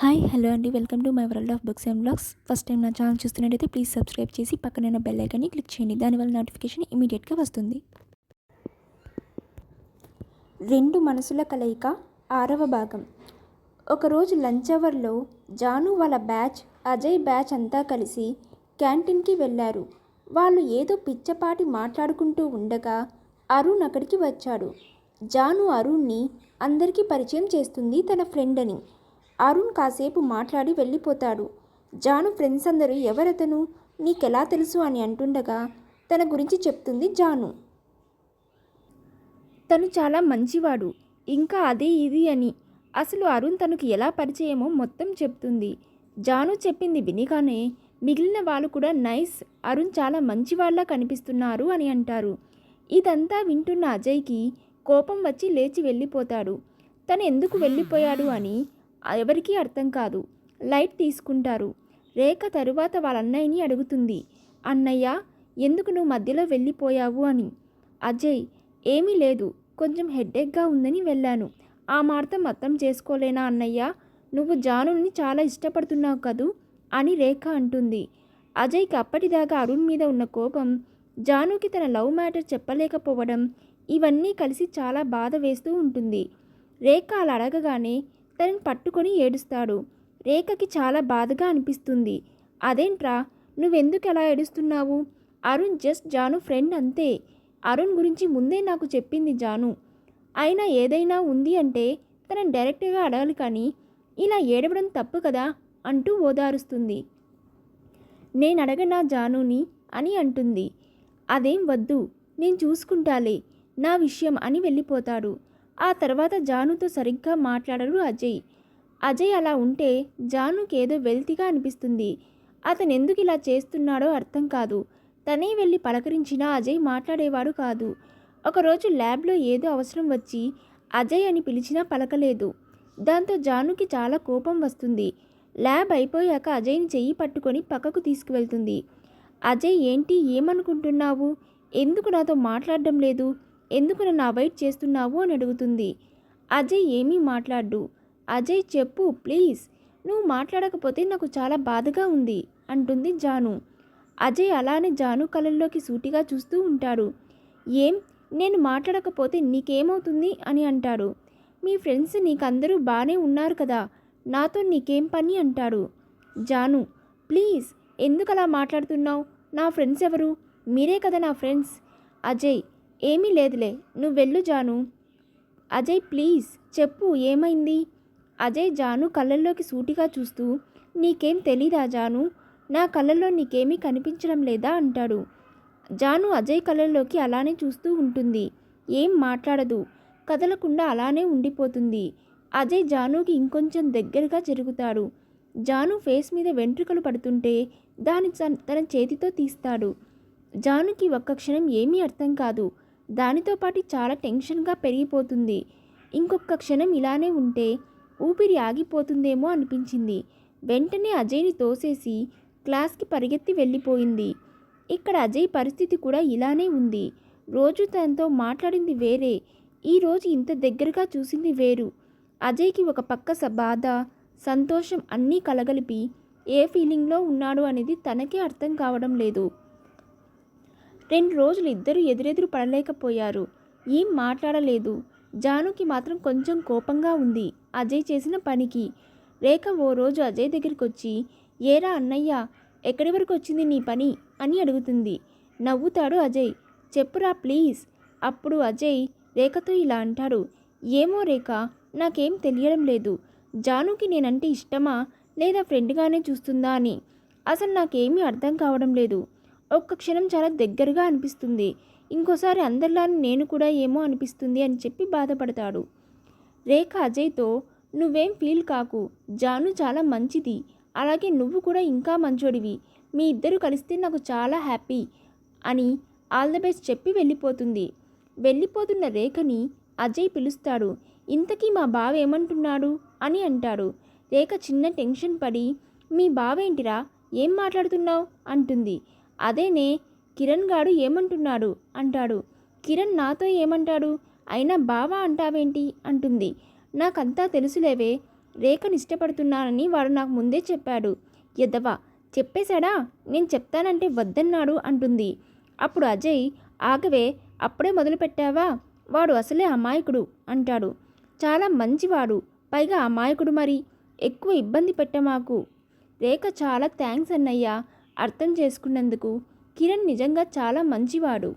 Hi hello అండి. Welcome to my world of books and blogs. First time నా channel చూస్తున్నట్టయితే please subscribe చేసి పక్కన బెల్ ఐకాన్ని క్లిక్ చేయండి. దానివల్ల నోటిఫికేషన్ ఇమీడియట్గా వస్తుంది. రెండు మనసుల కలయిక ఆరవ భాగం. ఒకరోజు లంచ్ అవర్లో జాను వాళ్ళ బ్యాచ్ అజయ్ బ్యాచ్ అంతా కలిసి క్యాంటీన్కి వెళ్ళారు. వాళ్ళు ఏదో పిచ్చపాటి మాట్లాడుకుంటూ ఉండగా అరుణ్ అక్కడికి వచ్చాడు. జాను అరుణ్ని అందరికీ పరిచయం చేస్తుంది తన ఫ్రెండ్ అని అరుణ్ కాసేపు మాట్లాడి వెళ్ళిపోతాడు. జాను ఫ్రెండ్స్ అందరూ ఎవరతను? నీకెలా తెలుసు? అని అంటుండగా తన గురించి చెప్తుంది జాను. తను చాలా మంచివాడు. ఇంకా అదే ఇది అని. అసలు అరుణ్ తనకు ఎలా పరిచయమో మొత్తం చెప్తుంది. జాను చెప్పింది వినిగానే మిగిలిన వాళ్ళు కూడా నైస్. అరుణ్ చాలా మంచివాళ్ళ కనిపిస్తున్నారు అని అంటారు. ఇదంతా వింటున్న అజయ్కి కోపం వచ్చి లేచి వెళ్ళిపోతాడు. తను ఎందుకు వెళ్ళిపోయాడు అని ఎవరికీ అర్థం కాదు. లైట్ తీసుకుంటారు. రేఖ తరువాత వాళ్ళ అన్నయ్యని అడుగుతుంది. అన్నయ్య ఎందుకు నువ్వు మధ్యలో వెళ్ళిపోయావు అని. అజయ్ ఏమీ లేదు. కొంచెం హెడ్డేక్గా ఉందని వెళ్ళాను. ఆ మార్తం అర్థం చేసుకోలేనా అన్నయ్య? నువ్వు జానుని చాలా ఇష్టపడుతున్నావు కదూ? అని రేఖ అంటుంది. అజయ్కి అప్పటిదాకా అరుణ్ మీద ఉన్న కోపం జానుకి తన లవ్ మ్యాటర్ చెప్పలేకపోవడం ఇవన్నీ కలిసి చాలా బాధ వేస్తూ ఉంటుంది. రేఖ అలా అడగగానే తనని పట్టుకొని ఏడుస్తాడు. రేఖకి చాలా బాధగా అనిపిస్తుంది. అదేంట్రా నువ్వెందుకు ఎలా ఏడుస్తున్నావు? అరుణ్ జస్ట్ జాను ఫ్రెండ్ అంతే. అరుణ్ గురించి ముందే నాకు చెప్పింది జాను. అయినా ఏదైనా ఉంది అంటే తనని డైరెక్ట్గా అడగాలి కానీ ఇలా ఏడవడం తప్పు కదా అంటూ ఓదారుస్తుంది. నేను అడగనా జానుని? అని అంటుంది. అదేం వద్దు నేను చూసుకుంటాలే. నా విషయం అని వెళ్ళిపోతాడు. ఆ తర్వాత జానుతో సరిగ్గా మాట్లాడరు అజయ్. అజయ్ అలా ఉంటే జానుకి ఏదో వెల్తిగా అనిపిస్తుంది. అతను ఎందుకు ఇలా చేస్తున్నాడో అర్థం కాదు. తనే వెళ్ళి పలకరించినా అజయ్ మాట్లాడేవాడు కాదు. ఒకరోజు ల్యాబ్లో ఏదో అవసరం వచ్చి అజయ్ అని పిలిచినా పలకలేదు. దాంతో జానుకి చాలా కోపం వస్తుంది. ల్యాబ్ అయిపోయాక అజయ్ని చెయ్యి పట్టుకొని పక్కకు తీసుకువెళ్తుంది. అజయ్ ఏంటి? ఏమనుకుంటున్నావు? ఎందుకు నాతో మాట్లాడడం లేదు? ఎందుకు నన్ను అవాయిడ్ చేస్తున్నావు అని అడుగుతుంది. అజయ్ ఏమీ మాట్లాడు అజయ్ చెప్పు ప్లీజ్. నువ్వు మాట్లాడకపోతే నాకు చాలా బాధగా ఉంది అంటుంది జాను. అజయ్ అలానే జాను కళ్ళల్లోకి సూటిగా చూస్తూ ఉంటాడు. ఏం? నేను మాట్లాడకపోతే నీకేమవుతుంది అని అంటాడు. మీ ఫ్రెండ్స్ నీకందరూ బాగానే ఉన్నారు కదా నాతో నీకేం పని అంటాడు. జాను ప్లీజ్ ఎందుకు అలా మాట్లాడుతున్నావు? నా ఫ్రెండ్స్ ఎవరు? మీరే కదా నా ఫ్రెండ్స్. అజయ్ ఏమీ లేదులే నువ్వు వెళ్ళు జాను. అజయ్ ప్లీజ్ చెప్పు ఏమైంది? అజయ్ జాను కళ్ళల్లోకి సూటిగా చూస్తూ నీకేం తెలీదా జాను? నా కళ్ళల్లో నీకేమీ కనిపించడం లేదా అంటాడు. జాను అజయ్ కళ్ళల్లోకి అలానే చూస్తూ ఉంటుంది. ఏం మాట్లాడదు కదలకుండా అలానే ఉండిపోతుంది. అజయ్ జానుకి ఇంకొంచెం దగ్గరగా జరుగుతాడు. జాను ఫేస్ మీద వెంట్రుకలు పడుతుంటే దాని తన చేతితో తీస్తాడు. జానుకి ఒక్క క్షణం ఏమీ అర్థం కాదు. దానితో పాటు చాలా టెన్షన్గా పెరిగిపోతుంది. ఇంకొక క్షణం ఇలానే ఉంటే ఊపిరి ఆగిపోతుందేమో అనిపించింది. వెంటనే అజయ్ని తోసేసి క్లాస్కి పరిగెత్తి వెళ్ళిపోయింది. ఇక్కడ అజయ్ పరిస్థితి కూడా ఇలానే ఉంది. రోజు తనతో మాట్లాడింది వేరే. ఈరోజు ఇంత దగ్గరగా చూసింది వేరు. అజయ్కి ఒక పక్క స బాధ సంతోషం అన్నీ కలగలిపి ఏ ఫీలింగ్లో ఉన్నాడు అనేది తనకే అర్థం కావడం లేదు. రెండు రోజులు ఇద్దరు ఎదురెదురు పడలేకపోయారు. ఏం మాట్లాడలేదు. జానుకి మాత్రం కొంచెం కోపంగా ఉంది. అజయ్ చేసిన పనికి. రేఖ ఓ రోజు అజయ్ దగ్గరికి వచ్చి ఏరా అన్నయ్య ఎక్కడి వరకు వచ్చింది నీ పని? అని అడుగుతుంది. నవ్వుతాడు అజయ్. చెప్పురా ప్లీజ్. అప్పుడు అజయ్ రేఖతో ఇలా అంటాడు. ఏమో రేఖ నాకేం తెలియడం లేదు. జానుకి నేనంటే ఇష్టమా? లేదా ఫ్రెండ్గానే చూస్తుందా? అని. అసలు నాకేమీ అర్థం కావడం లేదు. ఒక్క క్షణం చాలా దగ్గరగా అనిపిస్తుంది. ఇంకోసారి అందరిలానే నేను కూడా ఏమో అనిపిస్తుంది అని చెప్పి బాధపడతాడు. రేఖ అజయ్తో నువ్వేం ఫీల్ కాకు. జాను చాలా మంచిది. అలాగే నువ్వు కూడా ఇంకా మంచోడివి. మీ ఇద్దరు కలిస్తే నాకు చాలా హ్యాపీ అని ఆల్ ద బెస్ట్ చెప్పి వెళ్ళిపోతుంది. వెళ్ళిపోతున్న రేఖని అజయ్ పిలుస్తాడు. ఇంతకీ మా బావ ఏమంటున్నాడు? అని అంటాడు. రేఖ చిన్న టెన్షన్ పడి మీ బావేంటిరా? ఏం మాట్లాడుతున్నావు? అంటుంది. అదేనే కిరణ్ గాడు ఏమంటున్నాడు? అంటాడు. కిరణ్ నాతో ఏమంటాడు? అయినా బావా అంటావేంటి? అంటుంది. నాకంతా తెలుసులేవే రేఖను ఇష్టపడుతున్నానని వాడు నాకు ముందే చెప్పాడు. ఎదవా చెప్పేశాడా? నేను చెప్తానంటే వద్దన్నాడు అంటుంది. అప్పుడు అజయ్ ఆగవే అప్పుడే మొదలు పెట్టావా వాడు అసలే అమాయకుడు అంటాడు. చాలా మంచివాడు పైగా అమాయకుడు మరి. ఎక్కువ ఇబ్బంది పెట్టమాకు. రేఖ చాలా థ్యాంక్స్ అన్నయ్యా అర్థం చేసుకున్నందుకు కిరణ్ నిజంగా చాలా మంచివాడు.